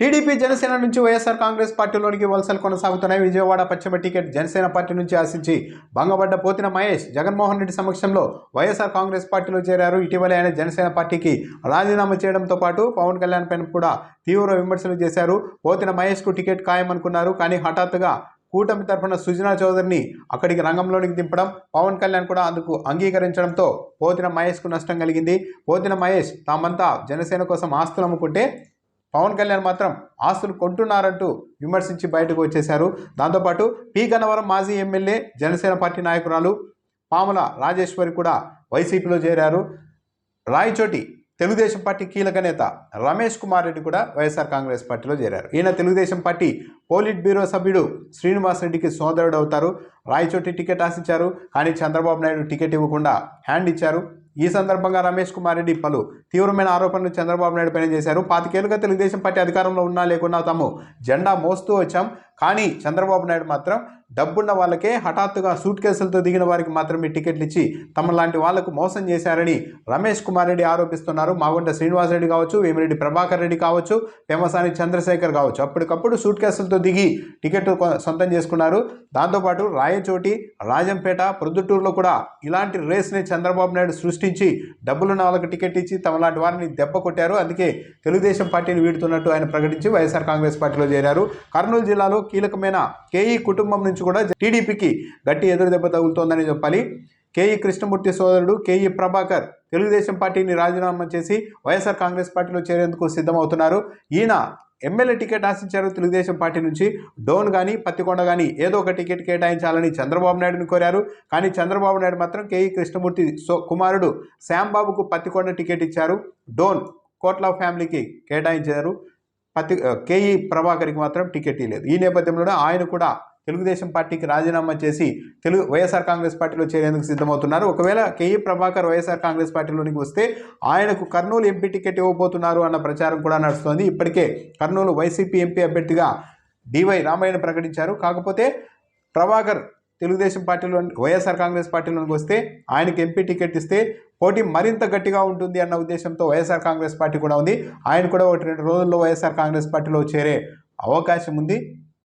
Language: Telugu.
టీడీపీ జనసేన నుంచి వైఎస్ఆర్ కాంగ్రెస్ పార్టీలోనికి వలసలు కొనసాగుతున్నాయి. విజయవాడ పశ్చిమ టికెట్ జనసేన పార్టీ నుంచి ఆశించి భంగపడ్డ పోతిన మహేష్ జగన్మోహన్ రెడ్డి సమక్షంలో వైఎస్ఆర్ కాంగ్రెస్ పార్టీలో చేరారు. ఇటీవలే ఆయన జనసేన పార్టీకి రాజీనామా చేయడంతో పాటు పవన్ కళ్యాణ్ పైన కూడా తీవ్ర విమర్శలు చేశారు. పోతిన మహేష్కు టికెట్ ఖాయమనుకున్నారు. కానీ హఠాత్తుగా కూటమి తరఫున సుజనా చౌదరిని అక్కడికి రంగంలోనికి దింపడం పవన్ కళ్యాణ్ కూడా అందుకు అంగీకరించడంతో పోతిన మహేష్కు నష్టం కలిగింది. పోతిన మహేష్ తామంతా జనసేన కోసం ఆస్తులు అమ్ముకుంటే పవన్ కళ్యాణ్ మాత్రం ఆస్తులు కొంటున్నారంటూ విమర్శించి బయటకు వచ్చేశారు. దాంతోపాటు పి. గన్నవరం మాజీ ఎమ్మెల్యే జనసేన పార్టీ నాయకురాలు పాముల రాజేశ్వరి కూడా వైసీపీలో చేరారు. రాయచోటి తెలుగుదేశం పార్టీ కీలక నేత రమేష్ కుమార్ రెడ్డి కూడా వైఎస్ఆర్ కాంగ్రెస్ పార్టీలో చేరారు. ఈయన తెలుగుదేశం పార్టీ పోలిట్ బ్యూరో సభ్యుడు శ్రీనివాస్ రెడ్డికి సోదరుడు అవుతారు. రాయచోటి టికెట్ ఆశించారు. కానీ చంద్రబాబు నాయుడు టికెట్ ఇవ్వకుండా హ్యాండ్ ఇచ్చారు. ఈ సందర్భంగా రమేష్ కుమార్ రెడ్డి పలు తీవ్రమైన ఆరోపణలు చంద్రబాబు నాయుడు పైన చేశారు. పాతికేళ్ళుగా తెలుగుదేశం పార్టీ అధికారంలో ఉన్నా లేకున్నా తాము జెండా మోస్తూ వచ్చాం. కానీ చంద్రబాబు నాయుడు మాత్రం డబ్బున్న వాళ్ళకే హఠాత్తుగా సూట్ కేసులతో దిగిన వారికి మాత్రమే టికెట్లు ఇచ్చి తమ లాంటి వాళ్ళకు మోసం చేశారని రమేష్ కుమార్ రెడ్డి ఆరోపిస్తున్నారు. మాగుంట శ్రీనివాసరెడ్డి కావచ్చు వేమిరెడ్డి ప్రభాకర్ రెడ్డి కావచ్చు పెమసాని చంద్రశేఖర్ కావచ్చు. అప్పటికప్పుడు సూట్ కేసులతో దిగి టికెట్ కొ- సొంతం చేసుకున్నారు. దాంతోపాటు రాయచోటి రాజంపేట ప్రొద్దుటూరులో కూడా ఇలాంటి రేస్ని చంద్రబాబు నాయుడు సృష్టించి డబ్బులున్న వాళ్ళకి టికెట్ ఇచ్చి తమ లాంటి వారిని దెబ్బ కొట్టారు. అందుకే తెలుగుదేశం పార్టీని వీడుతున్నట్టు ఆయన ప్రకటించి వైఎస్ఆర్ కాంగ్రెస్ పార్టీలో చేరారు. కర్నూలు జిల్లాలో కీలకమైన కేఈ కుటుంబం నుంచి కూడా టీడీపీకి గట్టి ఎదురు దెబ్బ తగులుతోందని చెప్పాలి. కేఈ కృష్ణమూర్తి సోదరుడు కేఈ ప్రభాకర్ తెలుగుదేశం పార్టీని రాజీనామా చేసి వైఎస్ఆర్ కాంగ్రెస్ పార్టీలో చేరేందుకు సిద్ధమవుతున్నారు. ఈయన ఎమ్మెల్యే టికెట్ ఆశించారు తెలుగుదేశం పార్టీ నుంచి. డోన్ కానీ పత్తికొండ కానీ ఏదో ఒక టికెట్ కేటాయించాలని చంద్రబాబు నాయుడుని కోరారు. కానీ చంద్రబాబు నాయుడు మాత్రం కేఈ కృష్ణమూర్తి సో కుమారుడు శ్యాంబాబుకు పత్తికొండ టికెట్ ఇచ్చారు. డోన్ కోట్ల ఫ్యామిలీకి కేటాయించారు. పత్తి కేఈ ప్రభాకర్కి మాత్రం టికెట్ ఇవ్వలేదు ఈ నేపథ్యంలోనే ఆయన కూడా తెలుగుదేశం పార్టీకి రాజీనామా చేసి తెలుగు వైఎస్ఆర్ కాంగ్రెస్ పార్టీలో చేరేందుకు సిద్ధమవుతున్నారు. ఒకవేళ కేఈ ప్రభాకర్ వైఎస్ఆర్ కాంగ్రెస్ పార్టీలోనికి వస్తే ఆయనకు కర్నూలు ఎంపీ టికెట్ ఇవ్వబోతున్నారు అన్న ప్రచారం కూడా నడుస్తోంది. ఇప్పటికే కర్నూలు వైసీపీ ఎంపీ అభ్యర్థిగా డివై రామయ్యను ప్రకటించారు. కాకపోతే ప్రభాకర్ తెలుగుదేశం పార్టీలో వైఎస్ఆర్ కాంగ్రెస్ పార్టీలోనికి వస్తే ఆయనకి ఎంపీ టికెట్ ఇస్తే పోటీ మరింత గట్టిగా ఉంటుంది అన్న ఉద్దేశంతో వైఎస్ఆర్ కాంగ్రెస్ పార్టీ కూడా ఉంది. ఆయన కూడా ఒకటి రెండు రోజుల్లో వైఎస్ఆర్ కాంగ్రెస్ పార్టీలో చేరే అవకాశం ఉంది.